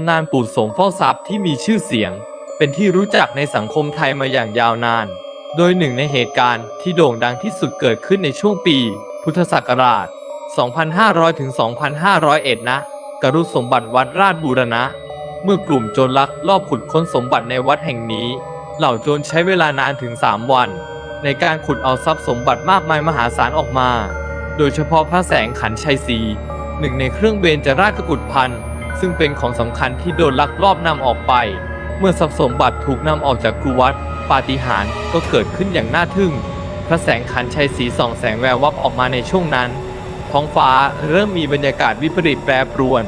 ำนานปู่สมเฝ้าทรัพย์ที่มีชื่อเสียง เป็นที่รู้จักในสังคมไทยมาอย่างยาวนาน โดยหนึ่งในเหตุการณ์ที่โด่งดังที่สุดเกิดขึ้นในช่วงปี พุทธศักราช 2500 ถึง 2501 นะ กรุสมบัติวัดราชบูรณะ เมื่อกลุ่มโจรลักลอบขุดค้นสมบัติในวัดแห่งนี้ เหล่าโจรใช้เวลานานถึง 3 วัน ในการขุดเอาทรัพย์สมบัติมากมายมหาศาลออกมา โดยเฉพาะพระแสงขันชัยศรีหนึ่งในเครื่องเบญจราชกุฏพันธ์ ซึ่งเป็นของสำคัญที่โดนลักลอบนำออกไป เมื่อทรัพย์สมบัติถูกนำออกจากกุวัดปาฏิหาริย์ก็เกิดขึ้นอย่างน่าทึ่ง พระแสงขันชัยศรีส่องแสงแวววับออกมาในช่วงนั้น ท้องฟ้าเริ่มมีบรรยากาศวิปริตแปรปรวน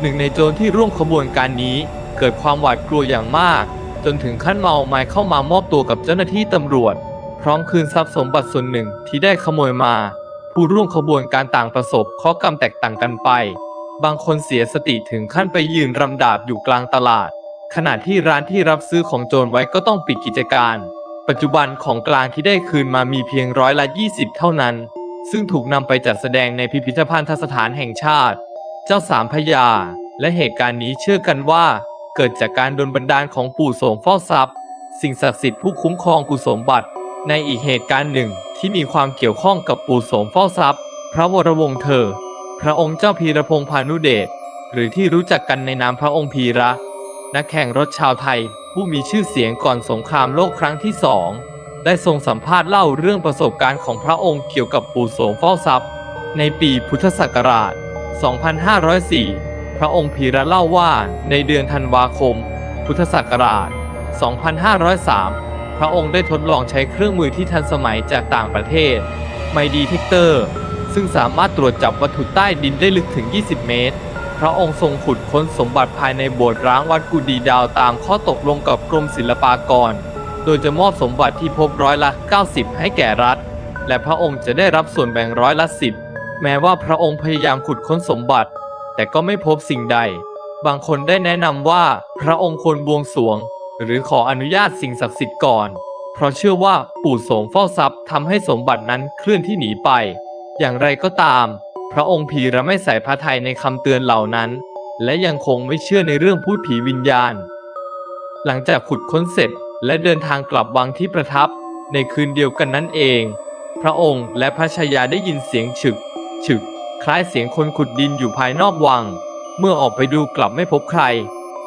หนึ่งในโจรที่ร่วมขบวนการนี้ เกิดความหวาดกลัวอย่างมาก จนถึงขั้นเมาไม้เข้ามามอบตัวกับเจ้าหน้าที่ตำรวจ พร้อมคืนทรัพย์สมบัติส่วนหนึ่งที่ได้ขโมยมา ผู้ร่วมขบวนการต่างประสบข้อกรรมแตกต่างกันไป บางคนเสียสติถึงขั้นไปยืนรำดาบอยู่กลางตลาด ขณะที่ร้านที่รับซื้อของโจรไว้ก็ต้องปิดกิจการ ปัจจุบันของกลางที่ได้คืนมามีเพียงร้อยละ 20 เท่านั้น ซึ่งถูกนำไปจัดแสดงในพิพิธภัณฑสถานแห่งชาติ เจ้าสามพระยา และเหตุการณ์นี้เชื่อกันว่า เกิดจากการโดนบันดาลของปู่โสมเฝ้าทรัพย์ สิ่งศักดิ์สิทธิ์ผู้คุ้มครองกุศลบัติในอีกเหตุการณ์หนึ่งที่มีความเกี่ยวข้องกับปู่โสมเฝ้าทรัพย์ พระวรวงศ์เธอ พระองค์เจ้าพีรพงษ์พานุเดชหรือที่รู้จักกันในนามพระองค์พีระ นักแข่งรถชาวไทย ผู้มีชื่อเสียงก่อนสงครามโลกครั้งที่สองได้ทรงสัมภาษณ์เล่าเรื่องประสบการณ์ของพระองค์เกี่ยวกับปู่โสมเฝ้าทรัพย์ ในปีพุทธศักราช 2504 พระองค์พีระเล่าว่าในเดือนธันวาคม พุทธศักราช 2503 พระองค์ได้ทดลองใช้เครื่องมือที่ทันสมัยจากต่างประเทศ ไมดีเทคเตอร์ ซึ่งสามารถตรวจจับวัตถุใต้ดินได้ลึกถึง 20 เมตร พระองค์ทรงขุดค้นสมบัติภายในโบสถ์ร้างวัดกุดีดาวตามข้อตกลงกับกรมศิลปากร โดยจะมอบสมบัติที่พบร้อยละ 90 ให้แก่รัฐ และพระองค์จะได้รับส่วนแบ่งร้อยละ 10 แม้ว่าพระองค์พยายามขุดค้นสมบัติ แต่ก็ไม่พบสิ่งใด บางคนได้แนะนำว่าพระองค์ควรบวงสรวง หรือขออนุญาตสิ่งศักดิ์สิทธิ์ก่อน เพราะเชื่อว่าปู่โสมเฝ้าทรัพย์ทำให้สมบัตินั้นเคลื่อนที่หนีไป อย่างไรก็ตาม พระองค์พีระไม่ใส่พระทัยในคำเตือนเหล่านั้น และยังคงไม่เชื่อในเรื่องพูดผีวิญญาณ หลังจากขุดค้นเสร็จและเดินทางกลับวังที่ประทับ ในคืนเดียวกันนั่นเอง พระองค์และพระชายาได้ยินเสียงฉึก ฉึก คล้ายเสียงคนขุดดินอยู่ภายนอกวัง เมื่อออกไปดูกลับไม่พบใคร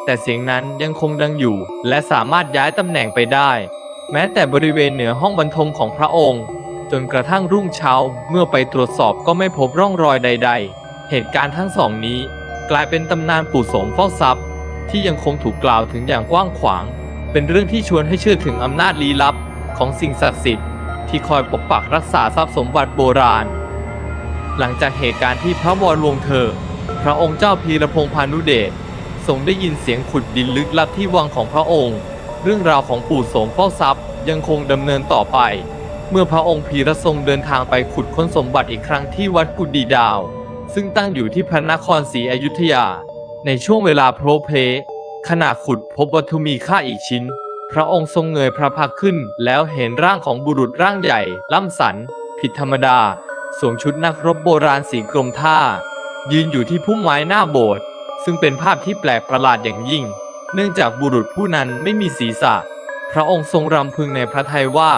แต่เสียงนั้นยังคงดังอยู่ และสามารถย้ายตำแหน่งไปได้ แม้แต่บริเวณเหนือห้องบรรทมของพระองค์ จนกระทั่งรุ่งเช้าเมื่อไปตรวจสอบก็ไม่พบร่องรอยใด ๆ เหตุการณ์ทั้งสองนี้ กลายเป็นตำนานปู่โสมเฝ้าทรัพย์ ที่ยังคงถูกกล่าวถึงอย่างกว้างขวาง เป็นเรื่องที่ชวนให้เชื่อถึงอำนาจลี้ลับของสิ่งศักดิ์สิทธิ์ที่คอยปกปักรักษาทรัพย์สมบัติโบราณ หลังจากเหตุการณ์ที่พระวรวงเธอ พระองค์เจ้าพีรพงษ์พานุเดชทรงได้ยินเสียงขุดดินลึกลับที่วังของพระองค์ เรื่องราวของปู่โสมเฝ้าทรัพย์ยังคงดำเนินต่อไป เมื่อพระองค์พีระทรงเดินทางไปขุดค้นสมบัติอีกครั้งที่วัดกุดีดาว ซึ่งตั้งอยู่ที่พระนครศรีอยุธยา ในช่วงเวลาโพลเพลขณะขุดพบวัตถุมีค่าอีกชิ้น พระองค์ทรงเงยพระพักขึ้น แล้วเห็นร่างของบุรุษร่างใหญ่ ล่ำสัน ผิดธรรมดา สวมชุดนักรบโบราณสีกรมท่า ยืนอยู่ที่พุ่มไม้หน้าโบสถ์ซึ่งเป็นภาพที่แปลกประหลาดอย่างยิ่ง เนื่องจากบุรุษผู้นั้นไม่มีศีรษะ พระองค์ทรงรำพึงในพระทัยว่า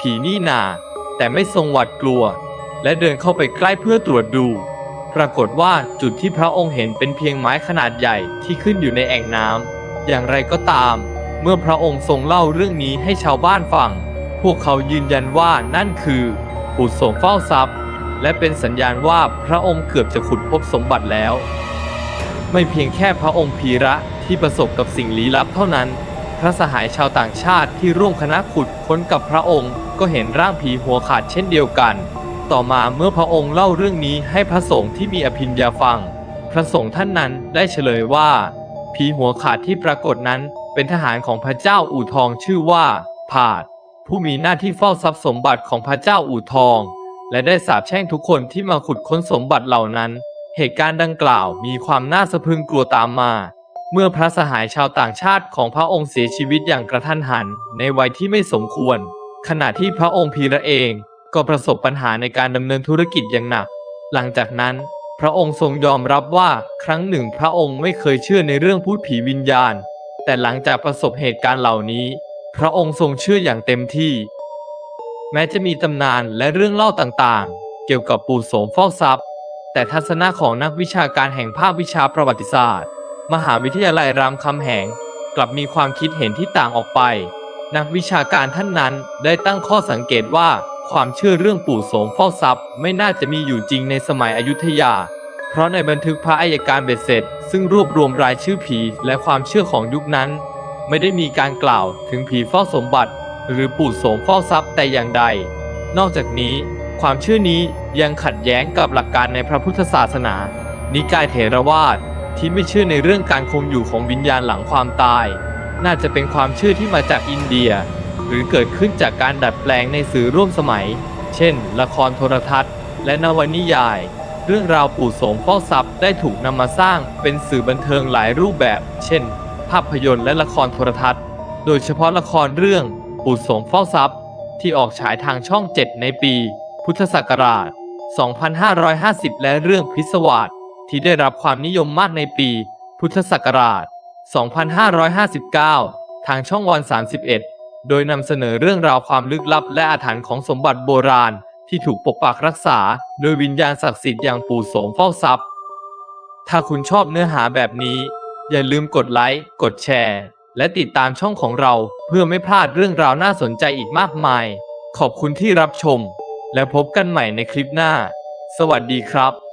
ผีนี่นา แต่ไม่ทรงหวาดกลัว และเดินเข้าไปใกล้เพื่อตรวจดู ปรากฏว่าจุดที่พระองค์เห็นเป็นเพียงไม้ขนาดใหญ่ที่ขึ้นอยู่ในแอ่งน้ำอย่างไรก็ตาม เมื่อพระองค์ทรงเล่าเรื่องนี้ให้ชาวบ้านฟัง พวกเขายืนยันว่านั่นคือปู่โสมเฝ้าทรัพย์ และเป็นสัญญาณว่าพระองค์เกือบจะขุดพบสมบัติแล้ว ไม่เพียงแค่พระองค์พีระที่ประสบกับสิ่งลี้ลับเท่านั้นพระสหายชาวต่างชาติที่ร่วมคณะขุดค้นกับพระองค์ ก็เห็นร่างผีหัวขาดเช่นเดียวกัน ต่อมาเมื่อพระองค์เล่าเรื่องนี้ให้พระสงฆ์ที่มีอภิญญาฟัง พระสงฆ์ท่านนั้นได้เฉลยว่า ผีหัวขาดที่ปรากฏนั้นเป็นทหารของพระเจ้าอู่ทองชื่อว่าผาด ผู้มีหน้าที่เฝ้าทรัพย์สมบัติของพระเจ้าอู่ทอง และได้สาปแช่งทุกคนที่มาขุดค้นสมบัติเหล่านั้น เหตุการณ์ดังกล่าวมีความน่าสะพรึงกลัวตามมา เมื่อพระสหายชาวต่างชาติของพระองค์เสียชีวิตอย่างกระทันหันในวัยที่ไม่สมควร ขณะที่พระองค์พีระเองก็ประสบปัญหาในการดำเนินธุรกิจอย่างหนัก หลังจากนั้น พระองค์ทรงยอมรับว่าครั้งหนึ่งพระองค์ไม่เคยเชื่อในเรื่องพูดผีวิญญาณ แต่หลังจากประสบเหตุการณ์เหล่านี้ พระองค์ทรงเชื่ออย่างเต็มที่ แม้จะมีตำนานและเรื่องเล่าต่างๆ เกี่ยวกับปู่โสมฟอกทรัพย์ แต่ทัศนะของนักวิชาการแห่งภาควิชาประวัติศาสตร์ มหาวิทยาลัยรามคำแหงกลับมีความคิดเห็นที่ต่างออกไป นักวิชาการท่านนั้นได้ตั้งข้อสังเกตว่า ความเชื่อเรื่องปู่โสมฟอกทรัพย์ ไม่น่าจะมีอยู่จริงในสมัยอยุธยา เพราะในบันทึกพระอัยการเบ็ดเสร็จ ซึ่งรวบรวมรายชื่อผีและความเชื่อของยุคนั้น ไม่ได้มีการกล่าวถึงผีฟอกสมบัติ หรือปู่โสมฟอกทรัพย์แต่อย่างใด นอกจากนี้ ความเชื่อนี้ยังขัดแย้งกับหลักการในพระพุทธศาสนา นิกายเถรวาทที่ไม่เชื่อในเรื่องการคงอยู่ของวิญญาณหลังความตาย น่าจะเป็นความชื่อที่มาจากอินเดีย หรือเกิดขึ้นจากการดัดแปลงในสื่อร่วมสมัย เช่น ละครโทรทัศน์ และนวนิยาย เรื่องราวปู่โสมฟอกทรัพย์ได้ถูกนำมาสร้างเป็นสื่อบันเทิงหลายรูปแบบ เช่น ภาพยนตร์และละครโทรทัศน์ โดยเฉพาะละครเรื่องปู่โสมฟอกทรัพย์ ที่ออกฉายทางช่อง 7 ในปี พุทธศักราช 2550 และเรื่องพิศวาสที่ได้รับความนิยมมากในปี พุทธศักราช 2559 ทางช่องวัน 31 โดยนำเสนอเรื่องราวความลึกลับและอาถรรพ์ของสมบัติโบราณ ที่ถูกปกปักรักษา โดยวิญญาณศักดิ์สิทธิ์อย่างปู่โสมเฝ้าทรัพย์ ถ้าคุณชอบเนื้อหาแบบนี้ อย่าลืมกดไลค์ กดแชร์ และติดตามช่องของเราเพื่อไม่พลาดเรื่องราวน่าสนใจอีกมากมาย ขอบคุณที่รับชม และพบกันใหม่ในคลิปหน้า สวัสดีครับ